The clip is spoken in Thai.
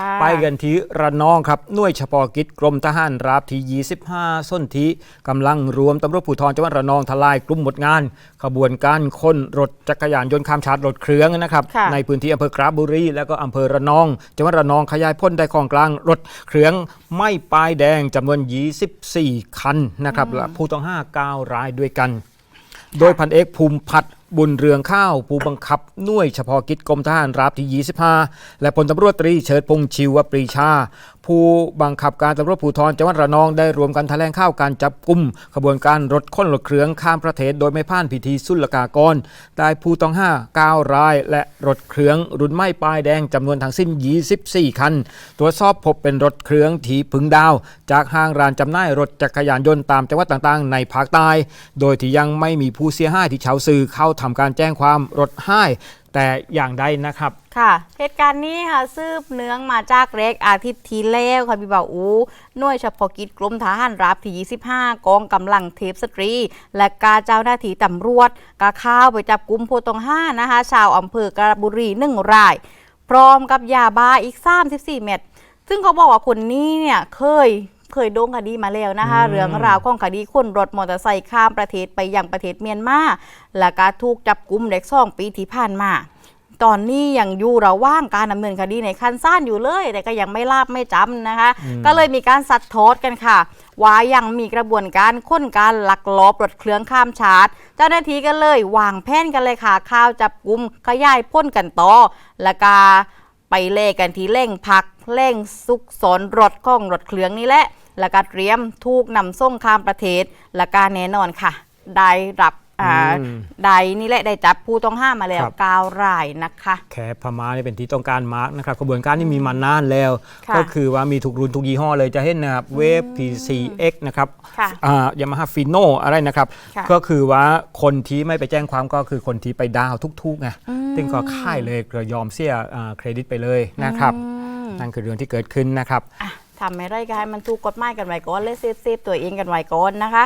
ค่ะไปกันที่ระนองครับหน่วยเฉพาะกิจกรมทหารราบที่ 25 ส้นที่กำลังรวมตำรวจภูธรจังหวัดระนองทลายกลุ่มหมดงาน ขบวนการค้นรถจักรยานยนต์ข้ามชาร์จรถเครื่องนะครับค่ะในพื้นที่อำเภอกราบบุรี และก็อำเภอระนอง จังหวัดระนองขยายพ้นได้ของกลางรถเครื่องไม่ป้ายแดงจำนวน 24 คันนะครับและผู้ต้องห้า9รายด้วยกัน โดยพันเอกภูมิพัฒน์ บุญเรืองข้าวผู้บังคับหน่วยเฉพาะกิจกรมทหารราบที่ 25 และพลตำรวจตรีเชิดพงษ์ชิวปรีชา ผู้บังคับการตำรวจภูธรจังหวัดระนองได้รวมกันแถลงข่าวการจับกลุ่มขบวนการรถค้นรถเครื่องข้ามประเทศโดยไม่ผ่านพิธีศุลกากร ได้ผู้ต้องห้า9ราย และรถเครื่องรุ่นไม่ป้ายแดงจำนวนทั้งสิ้น 24 คัน ตรวจสอบพบเป็นรถเครื่องถีพึงดาว จากห้างร้านจำหน่ายรถจักรยานยนต์ตามจังหวัดต่างๆ ในภาคใต้ โดยที่ยังไม่มีผู้เสียหายที่ชาวสื่อเข้าททำการแจ้งความรถให้แต่อย่างใดนะครับ ค่ะ เหตุการณ์นี้ค่ะซืบเนื้องมาจากเล็กอาทิตย์ที่แล้วค่ะพี่บ่าวอูหน่วยเฉพาะกิจกรมทหารราบที่25 กองกำลังเทพสตรี และกาเจ้าหน้าที่ตำรวจกาข้าวไปจับกลุ่มผู้ต้องห้านะคะ ชาวอำเภอกระบุรีหนึ่งราย พร้อมกับยาบ้าอีก 34 เม็ดซึ่งเขาบอกว่าคนนี้เนี่ยเคย เคยโดนคดีมาแล้วนะคะอืมเรื่องราวของคดีคนรถมอเตอร์ไซค์ข้ามประเทศไปยังประเทศเมียนมาและก็ถูกจับกุมเด็กสองปีที่ผ่านมาตอนนี้ยังอยู่ระหว่างการดำเนินคดีในขั้นสั้นอยู่เลย แต่ก็ยังไม่ลาบไม่จำนะคะ ก็เลยมีการสัดทอดกันค่ะ ว่ายังมีกระบวนการค้นการลักลอบรถเครื่องข้ามชาร์จเจ้าหน้าที่ก็เลยวางแผนกันเลยค่ะ ข้าวจับกลุ่มขยายพ้นกันต่อแล้วก็ไปเล่กันที่เร่งพัก เร่งซุกสนรถของรถเครื่องนี้แหละแล้วก็เตรียมถูกนำส่งข้ามประเทศและการแน่นอนค่ะ ได้รับอ่าอืมได้นี่แหละได้จับผู้ต้องห้ามมาแล้วครับ เก้ารายนะคะ แขกพม่านี่เป็นที่ต้องการมาร์กนะครับกระบวนการนี้มีมานานแล้ว ค่ะ ก็คือว่ามีทุกรุ่นทุกยี่ห้อเลยจะเห็นนะครับเวฟ PCX นะครับค่ะ ยามาฮ่าฟิโนอะไรนะครับ ค่ะก็คือว่าคนที่ไม่ไปแจ้งความก็คือคนที่ไปดาวน์ทุกๆไงซึ่งก็ค่ายเลยก็ยอมเสียอ่าเครดิตไปเลยนะครับ อืม นั่นคือเรื่องที่เกิดขึ้นนะครับ อะทำไม่ได้ก็ให้มันถูกกฎหมายกันไว้ก่อนเลยเซฟเซฟตัวเองกันไว้ก่อนนะคะ